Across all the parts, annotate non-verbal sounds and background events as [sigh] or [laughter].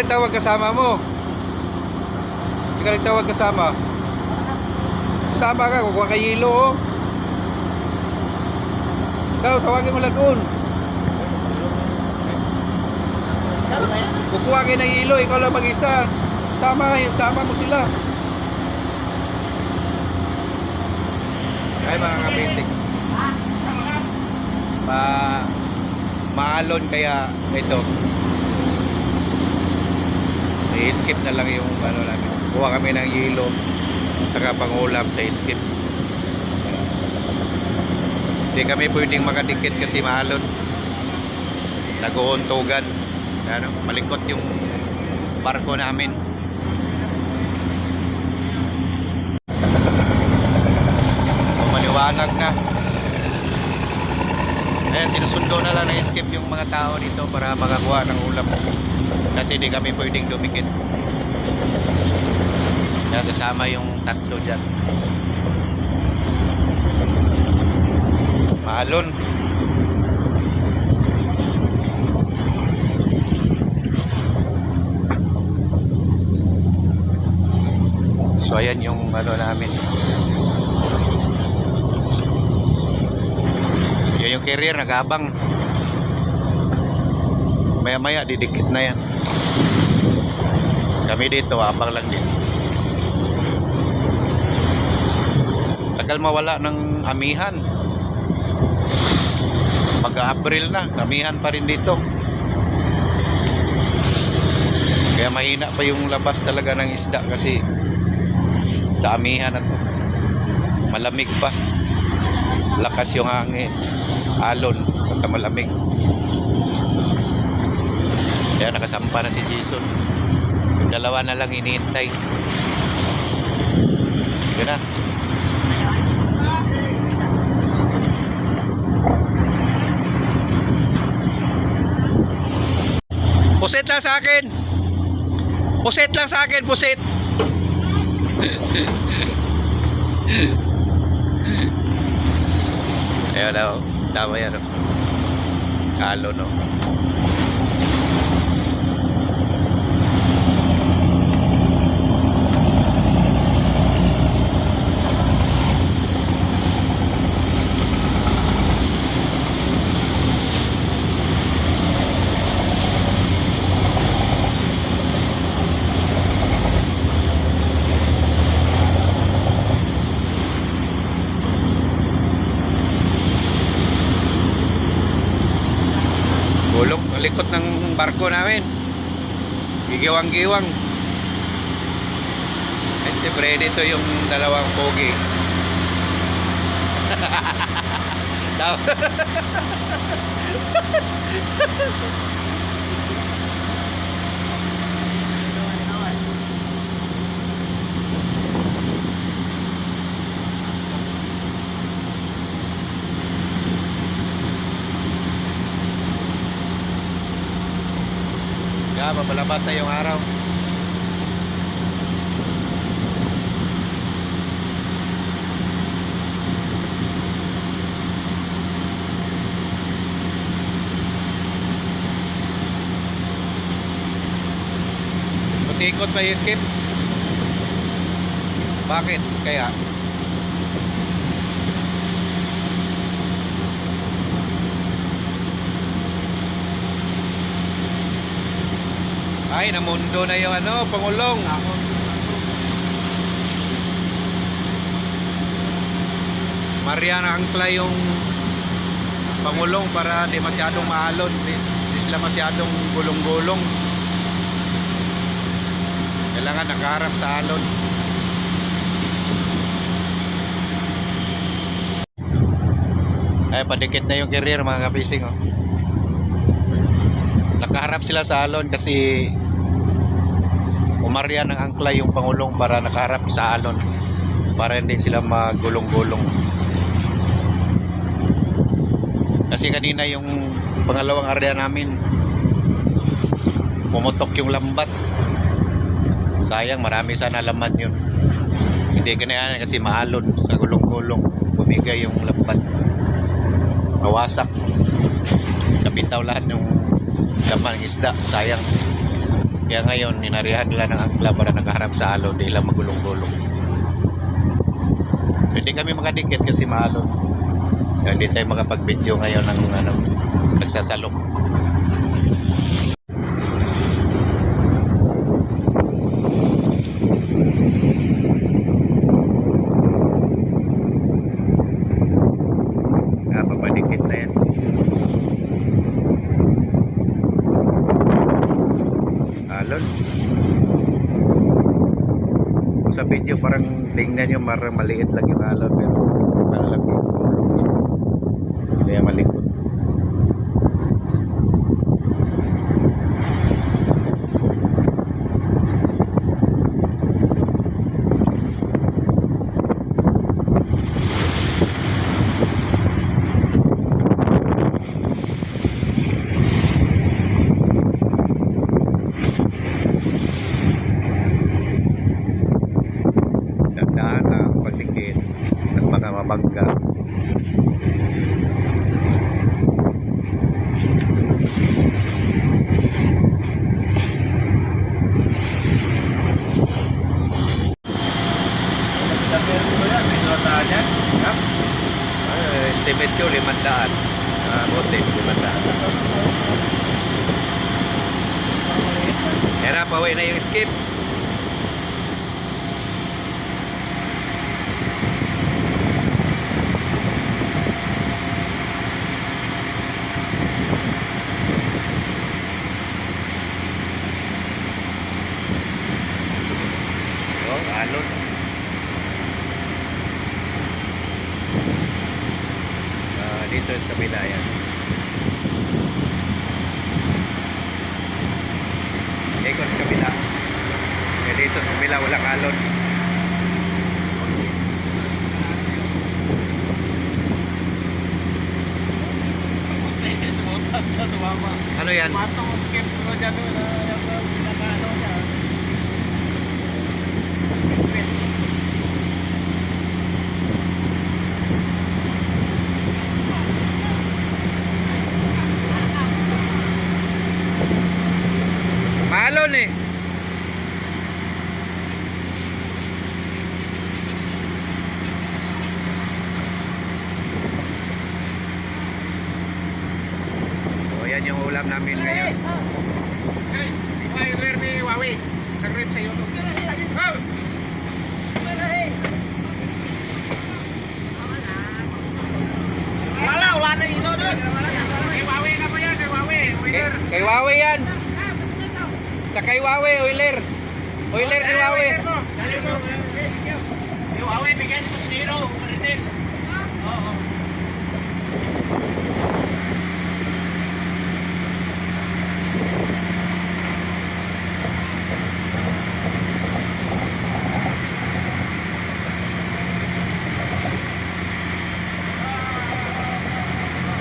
nagtawag kasama mo. Hindi ka nagtawag kasama. Kasama ka, kukuha ka yelo oh. Ikaw, tawagin mo lang doon. Kukuha kayo ng yelo, ikaw lang mag-isa. Sama, sama mo sila. Ay mga kabisig. Pa maalon kaya ito. I-skip na lang yung ano namin. Kuha kami ng yelo saka pangulam sa skip. Hindi kami pwedeng makadikit kasi maalon. Nag-uuntugan. Ano, malikot yung barko namin. Maliwanag na. Ayan, sinusundo na lang na skip yung mga tao dito para makakuha ng ulam. Kasi hindi kami pwedeng dumikit. Kaya kasama yung tatlo dyan. Maalon. So ayan yung ano namin. Yan yung carrier nagabang. Maya maya didikit na yan. Kami dito abang lang din. Tagal mawala ng amihan. Mag-April na, amihan pa rin dito. Kaya mahina pa yung labas talaga ng isda kasi sa amihan na to. Malamig pa. Lakas yung hangin. Alon. Saka malamig. Kaya nakasampa na si Jason. Yung dalawa na lang iniintay. Yun na. Pusit lang sa akin. Pusit lang sa akin, pusit. [laughs] Ayan oh. tama yan. Oh. Halo, no? Gulong, ang likot ng barko namin. Gigiwang-giwang. At siyempre dito yung dalawang pogi. [laughs] [laughs] Kaya mapalabas na yung araw. Putikot ba escape? Bakit? Kaya? Ay, namundo na yung ano, pangulong. Mariana Angkla yung pangulong para di masyadong maalon. Di, di sila masyadong gulong-gulong. Kailangan nakaharap sa alon. Ay, padikit na yung carrier mga kapising. Oh. Nakaharap sila sa alon kasi umarya ng angkla yung pangulong para nakaharap sa alon para hindi sila magulong-gulong. Kasi kanina yung pangalawang area namin pumutok yung lambat. Sayang marami sana laman yun. Hindi kanina kasi maalon sa gulong-gulong bumigay yung lambat. Nawasak. Kapitaw lahat yung laman ng isda. Sayang. Kaya ngayon, ninarihan nila ng angkla para nakaharap sa alon, di lang magulong-gulong. Hindi kami makadikit kasi maalon. Kaya hindi tayo makapag-video ngayon ng ano, nagsasalok. Ah, papadikit na yan. Alon. Kung sa video parang tingnan nyo parang maliit lang yung alon pero malalaki yung gulong niya. Kaya malikot. Nagdaan lang sa pagdikit ng mga mabangga. Uh, estimate ko, limandaan. Uh, bote, limandaan. Era, paway na yung skip. Oh, alon. Ah, dito sa kabila yan. Ikot sa kabila. Eh, dito sa kabila walang alon. Ano yan? Maalon eh. So, yan yung ulam namin ngayon. Hey, trailer ni Huawei. Nag-rip sa YouTube. Oh! Wala, wala na ino doon. Kay Huawei na pa yan, kay Huawei. Kay, Trailer. kay Huawei yan. Sa kay Huawei, Oiler. Oiler ni Huawei. Kay Huawei, bigyan mo zero. Maritin. Oo.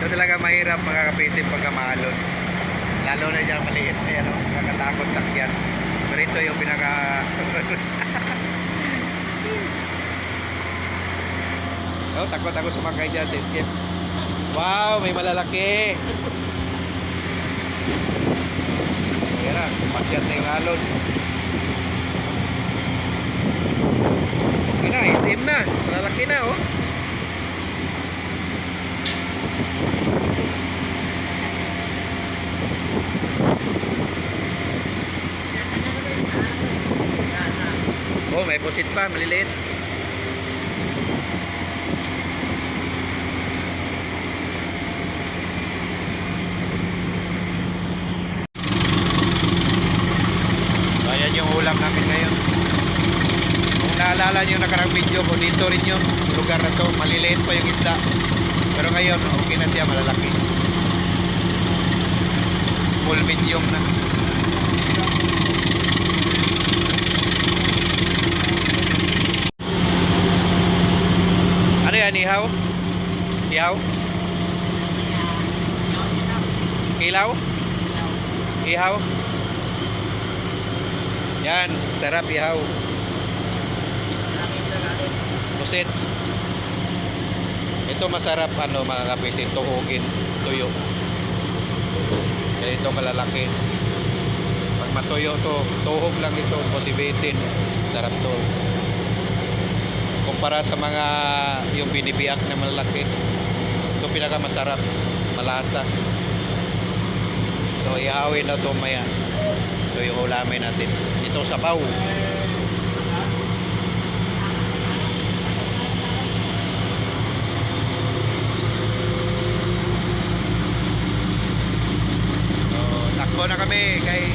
So talaga mahirap makakapisip pagka maalon. Lalo na dyan maliit. Ayan o, nakakatakot sakyan. Pero ito yung pinaka... [laughs] oh, takot ako sumakay dyan sa skip. Wow, may malalaki. Kaya pakyat na yung alon. Okay na, isim na. Malalaki na oh. Pusit pa, maliliit. Ayan yung ulam namin ngayon. Kung naalala nyo nakarang video ko, dito rin yung lugar na to. Maliliit pa yung isda. Pero ngayon, okay na siya, malalaki. Small medium na. Ano yan, ihaw? Ihaw? Ilaw? Ihaw? Yan, sarap ihaw. Pusit. Ito masarap ano mga kapisin, tuhugin, tuyo. Ganito kalalaki. Pag matuyo to. Tuhog lang ito, posibitin. Sarap to. Kumpara sa mga yung binibiyak na malaki. Ito pinakamasarap. Malasa. So ihawin na to maya. Ito yung ulamin natin. Ito sabaw. So, takbo na kami kay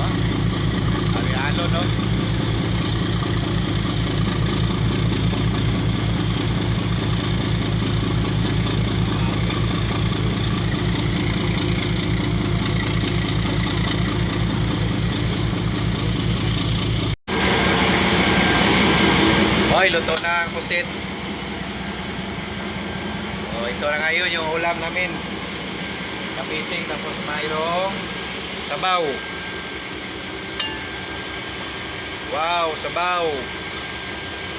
oh, Arialo, no? Hoy, luto na ang pusit. Oh, ito na ngayon yung ulam namin. Kapising tapos mayroong sabaw. Wow, sabaw.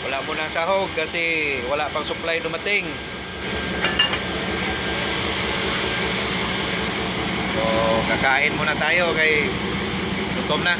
Wala mo ng sahog kasi wala pang supply dumating. So, kakain muna tayo kay gutom na.